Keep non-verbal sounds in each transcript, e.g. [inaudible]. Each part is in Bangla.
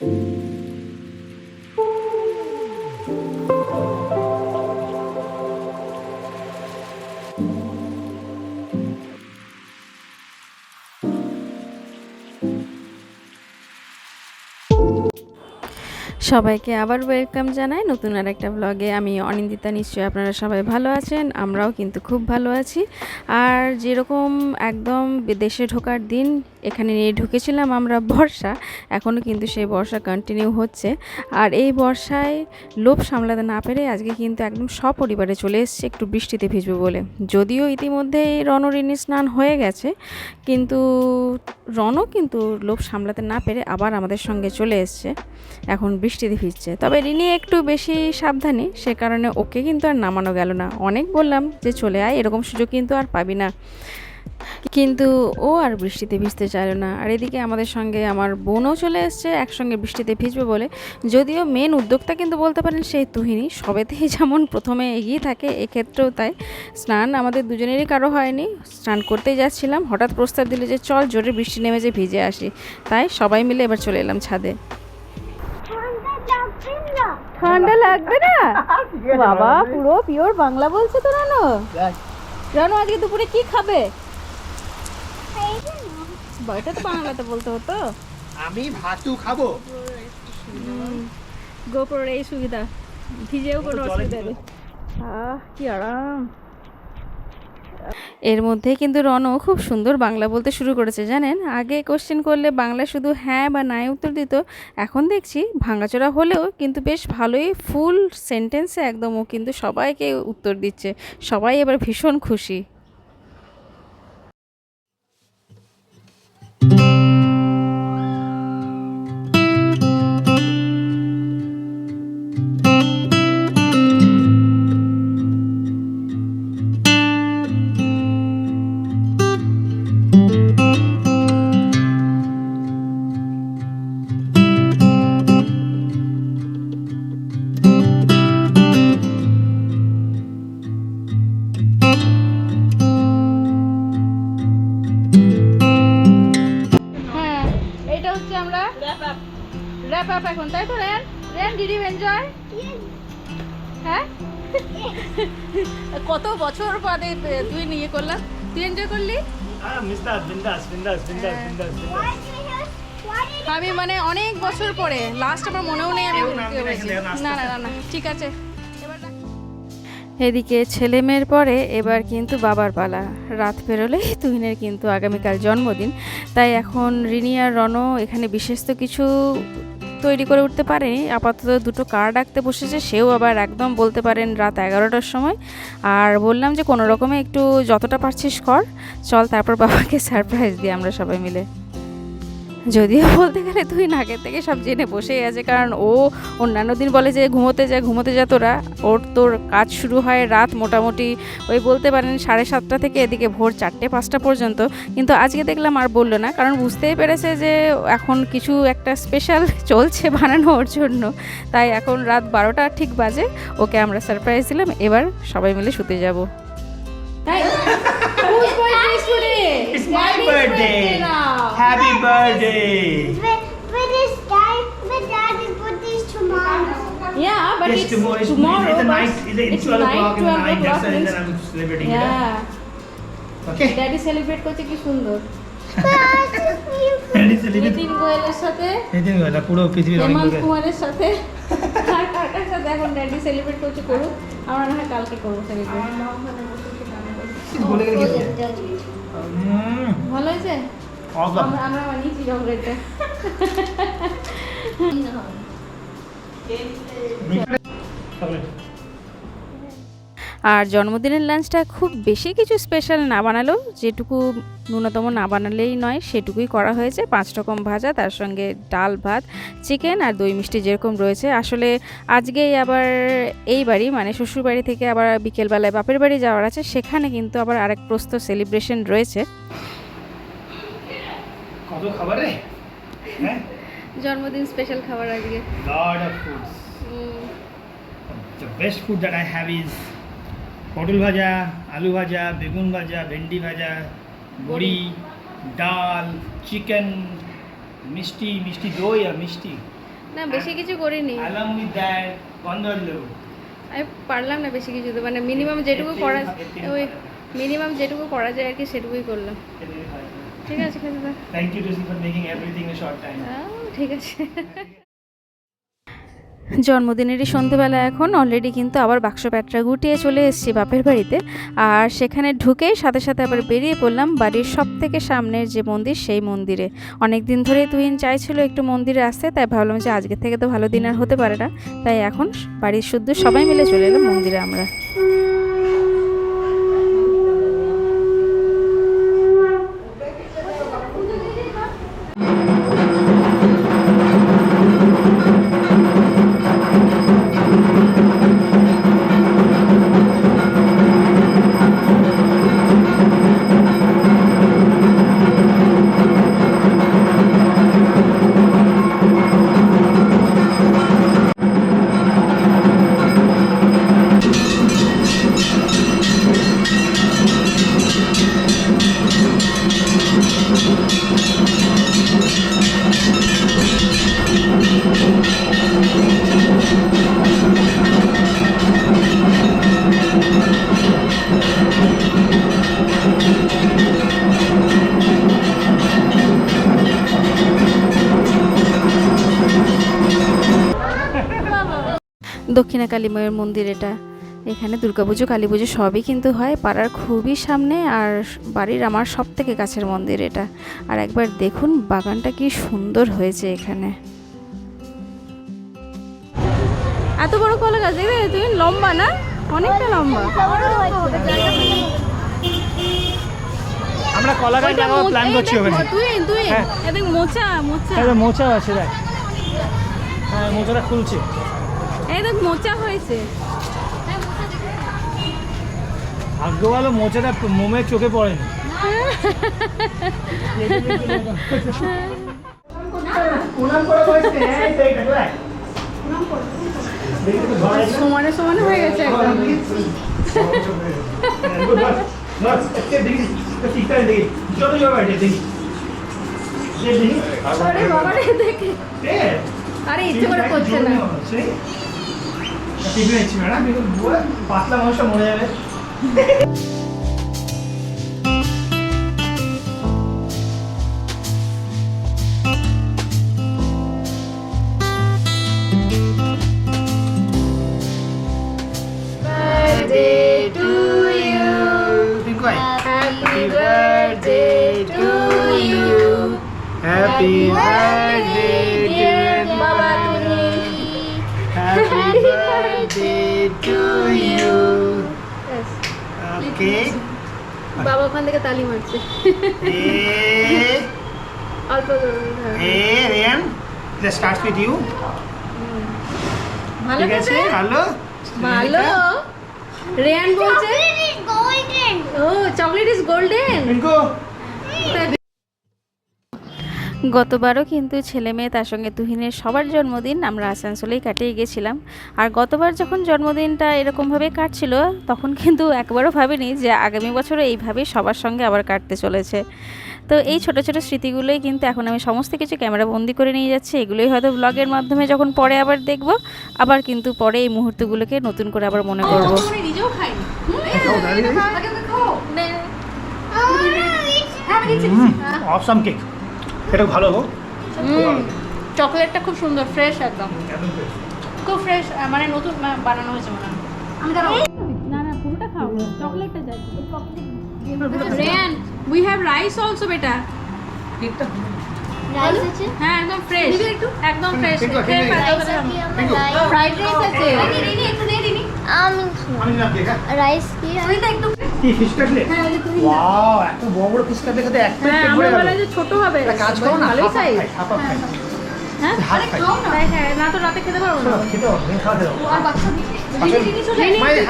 সবাইকে আবার ওয়েলকাম জানাই নতুন আর একটা ব্লগে আমি অনিন্দিতা, নিশ্চয়ই আপনারা সবাই ভালো আছেন, আমরাও কিন্তু খুব ভালো আছি। আর যেরকম একদম দেশে ঢোকার দিন এখানে নিয়ে ঢুকেছিলাম আমরা বর্ষা। এখনও কিন্তু সেই বর্ষা কন্টিনিউ হচ্ছে। আর এই বর্ষায় লোভ সামলাতে না পেরে আজকে কিন্তু একদম সপরিবারে চলে এসছে, একটু বৃষ্টিতে ভিজবে বলে। যদিও ইতিমধ্যে রণরিনী স্নান হয়ে গেছে, কিন্তু রণও কিন্তু লোভ সামলাতে না পেরে আবার আমাদের সঙ্গে চলে এসছে। এখন বৃষ্টিতে ভিজছে। তবে রিনি একটু বেশি সাবধানী, সে কারণে ওকে কিন্তু আর নামানো গেল না। অনেক বললাম যে চলে আয়, এরকম সুযোগ কিন্তু আর পাবি না। কিন্তু ও আর বৃষ্টিতে ভিজতে চাইল না। আর এদিকে আমাদের সঙ্গে আমার বোনও চলে এসছে একসঙ্গে বৃষ্টিতে ভিজবে বলে। যদিও মেন উদ্যোক্তা কিন্তু বলতে পারেন সেই তুহিনী। সবেতেই [laughs] যেমন প্রথমে এগিয়ে থাকে এক্ষেত্রেও তাই। স্নান আমাদের দুজনেরই কারও হয়নি। স্নান করতেই যাচ্ছিলাম। হঠাৎ প্রস্তাব দিল যে চল জোরে বৃষ্টি নেমে যে ভিজে আসি। তাই সবাই মিলে এবার চলে এলাম ছাদে। ঠান্ডা লাগবে না? [laughs] বাবা পুরো পিওর বাংলা বলছে তো রানো। রানো আজকে দুপুরে কি খাবে? এটা তো বাংলাতে বলতে হতো। আমি ভাতু খাব। গোপরের এই সুবিধা। ভিজেও কোনো অসুবিধা নেই। আহ কি আরাম। এর মধ্যে কিন্তু রণ খুব সুন্দর বাংলা বলতে শুরু করেছে জানেন? আগে কোশ্চেন করলে বাংলা শুধু হ্যাঁ বা নাই উত্তর দিত। এখন দেখছি ভাঙাচোরা হলেও কিন্তু বেশ ভালোই ফুল সেন্টেন্সে একদম ও কিন্তু সবাইকে উত্তর দিচ্ছে। সবাই এবার ভীষণ খুশি। হ্যাঁ? কত বছর বাদে তুই নিয়ে করলাম? তুই এনজয় করলি? বিন্দাস বিন্দাস আমি মানে অনেক বছর পরে লাস্ট আমার মনেও নেই আমি না না না না না ঠিক আছে। এদিকে ছেলে মেয়ের পরে এবার কিন্তু বাবার পালা। রাত পেরোলেই তুহিনের কিন্তু আগামীকাল জন্মদিন। তাই এখন রিনি আর রণ এখানে বিশেষ তো কিছু তৈরি করে উঠতে পারেনি। আপাতত দুটো কার ডাকতে বসেছে, সেও আবার একদম বলতে পারেন রাত এগারোটার সময়। আর বললাম যে কোনো রকমে একটু যতটা পারছিস কর। চল তারপর বাবাকে [laughs] সারপ্রাইজ দিই আমরা সবাই মিলে। যদিও বলতে গেলে তুই আগের থেকে সব জেনে বসেই আছে কারণ ও অন্যান্য দিন বলে যে ঘুমোতে যায় ঘুমোতে যা তোরা। ওর তোর কাজ শুরু হয় রাত মোটামুটি ওই বলতে পারেন সাড়ে সাতটা থেকে এদিকে ভোর চারটে, পাঁচটা পর্যন্ত। কিন্তু আজকে দেখলাম আর বলল না, কারণ বুঝতেই পেরেছে যে এখন কিছু একটা স্পেশাল চলছে বানানো ওর জন্য। তাই এখন রাত বারোটা ঠিক বাজে, ওকে আমরা সারপ্রাইজ দিলাম, এবার সবাই মিলে শুতে যাব। It's my birthday. Happy birthday. But, but it's dad, but daddy put these tomorrow. Yeah, but yes, it's tomorrow. It's, tomorrow. it's the but night. It's, it's 12 o'clock in the night. That's the reason I'm celebrating Yeah. it. Okay. Daddy celebrate করছে কি সুন্দর And it's a little. Nitin গোয়েলের সাথে নিতিন গোয়েলা পুরো পৃথিবীর অনেক হেমন্ত লোকের কুমারের সাথে আর কার কার সাথে এখন ড্যাডি সেলিব্রেট করছে করুক আমরা না হয় কালকে করবো সেলিব্রেট বলে গেলে কি হুম ভালো হয়েছে? আমরা আমরা বানিয়েছি চকলেটটা। Chocolate. আর জন্মদিনের লাঞ্চটা খুব বেশি কিছু স্পেশাল না বানালেও যেটুকু ন্যূনতম না বানালেই নয় সেটুকুই করা হয়েছে। পাঁচ রকম ভাজা তার সঙ্গে ডাল ভাত চিকেন আর দই মিষ্টি যেরকম রয়েছে। আসলে আজকেই আবার এই বাড়ি মানে শ্বশুর বাড়ি থেকে আবার বিকেলবেলায় বাপের বাড়ি যাওয়ার আছে সেখানে কিন্তু আবার আরেক প্রস্ত সেলিব্রেশন রয়েছে। কত খাবার? রে হ্যাঁ? জন্মদিন স্পেশাল খাবার আজকে। Lot of foods the best food that I have is পটল ভাজা আলু ভাজা বেগুন ভাজা ভেন্ডি ভাজা বড়ি ডাল চিকেন মিষ্টি মিষ্টি দই আর মিষ্টি। না বেশি কিছু করিনি। with that গন্ধরাজ লেবু। আমি পারলাম না বেশি কিছু তো মানে মিনিমাম যেটুকু করা ওই মিনিমাম যেটুকু করা যায় আর কি সেটুকুই করলাম। ঠিক আছে খেতে দাও thank you Tusi for making everything in short time ঠিক আছে। জন্মদিনেরই সন্ধেবেলা এখন অলরেডি কিন্তু আবার বাক্স প্যাটরা গুটিয়ে চলে এসেছি বাপের বাড়িতে। আর সেখানে ঢুকেই সাথে সাথে আবার বেরিয়ে পড়লাম বাড়ির সব থেকে সামনের যে মন্দির, সেই মন্দিরে। অনেক দিন ধরে তুহিন চাইছিল একটু মন্দিরে আসতে, তাই ভাবলাম যে আজকে থেকে তো ভালো দিন আর হতে পারে না। তাই এখন বাড়ির শুদ্ধ সবাই মিলে চলে এলাম মন্দিরে আমরা। দক্ষিণা কালী মায়ের মন্দির এটা। এখানে দুর্গাপুজো কালী পুজো সবই কিন্তু হয়। পাড়ার খুবই সামনে আর বাড়ির আমার সব থেকে কাছের মন্দির এটা। আর একবার দেখুন, বাগানটা কি সুন্দর হয়েছে এখানে। এত বড় কলা গাছ দেখবে তুমি লম্বা না? অনেকটা লম্বা। আমরা কলা গাছ লাগাবার প্ল্যান করছি ওখানে তুই তুই হ্যাঁ। এদিক মোচা মোচা হ্যাঁ মোচা আছে দেখ হ্যাঁ মোচাটা খুলছে এই দেখ মোচা হয়েছে ভাগ্য ভালো মোচাটা মোমের চোখে পড়েনি? সমানে সমানে হয়ে গেছে একদম Este দেখি, ঠিকঠাক যাবে এটা দেখি। আরে বাবা রে দেখে। আরে ইচ্ছে করে করছে না। নেওয়া হচ্ছে। ম্যাডাম, পাতলা মানুষটা মরে যাবে। Happy birthday, dear Mama. তুমি Happy birthday to you. Okay. বাবা ওখান থেকে তালি মারছে Eh, অল্প করে, হ্যাঁ। eh, Ryan. Let's start with you. ভালো ঠিক আছে? ভালো ভালো রেয়ান বলছে golden. ও চকলেট ইজ গোল্ডেন গতবারও কিন্তু ছেলে মেয়ে তার সঙ্গে তুহিনের সবার জন্মদিন আমরা আসানসোলেই কাটিয়ে গেছিলাম। আর গতবার যখন জন্মদিনটা এরকমভাবে কাটছিল তখন কিন্তু একবারও ভাবিনি যে আগামী বছরও এইভাবেই সবার সঙ্গে আবার কাটতে চলেছে। তো এই ছোট ছোট স্মৃতিগুলোই কিন্তু এখন আমি সমস্ত কিছু ক্যামেরা বন্দি করে নিয়ে যাচ্ছি। এগুলোই হয়তো ব্লগের মাধ্যমে যখন পরে আবার দেখব আবার কিন্তু পরে এই মুহূর্তগুলোকে নতুন করে আবার মনে করব। অসম কেক এটা ভালো গো চকলেটটা খুব সুন্দর ফ্রেশ একদম একদম খুব ফ্রেশ মানে নতুন বানানো হয়েছে মনে হয় না না পুরোটা খাও চকলেটটা যাই Reyan we have rice also বেটা Rice আছে? হ্যাঁ একদম ফ্রেশ একদম ফ্রেশ আছে, ঠিক আছে। কি rice? ফ্রাইড রাইস আছে আমি আমি নিলাম হ্যাঁ রাইস কি কি ফিশ কাটলে ওয়াও এত বড় বড় ফিশ কাটলে খেতে এক প্লেট হ্যাঁ পেট বলে যে ছোট হবে। কাজ করো না ভালোই সাইজ খাই হাফ খাই। হ্যাঁ হ্যাঁ না। তো রাতে খেতে পারব না। খেতে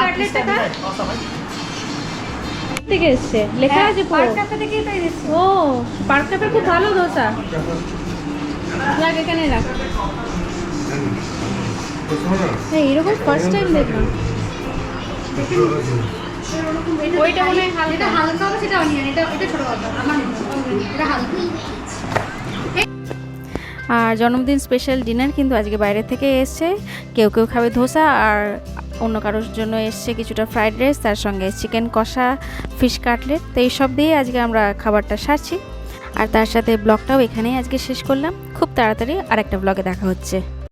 কাটলেটটা খা। থেকে এসছে? লেখা আছে পুরো? ও পার্ক ক্যাফের খুব ভালো দোসা। রাখ এখানে রাখ। হ্যাঁ এরকম ফার্স্ট টাইম দেখলাম। ওইটা মনে হয় হালকা। হালকা হবে সেটা অনিয়ন এটা এটা ছোট কথা আমার এটা হালকা। আর জন্মদিন স্পেশাল ডিনার কিন্তু আজকে বাইরে থেকে এসছে। কেউ কেউ খাবে ধোসা আর অন্য কারোর জন্য এসছে কিছুটা ফ্রাইড রাইস তার সঙ্গে চিকেন কষা ফিশ কাটলেট তো এইসব দিয়ে আজকে আমরা খাবারটা সারছি। আর তার সাথে ব্লগটাও এখানেই আজকে শেষ করলাম। খুব তাড়াতাড়ি আরেকটা ব্লগে দেখা হচ্ছে।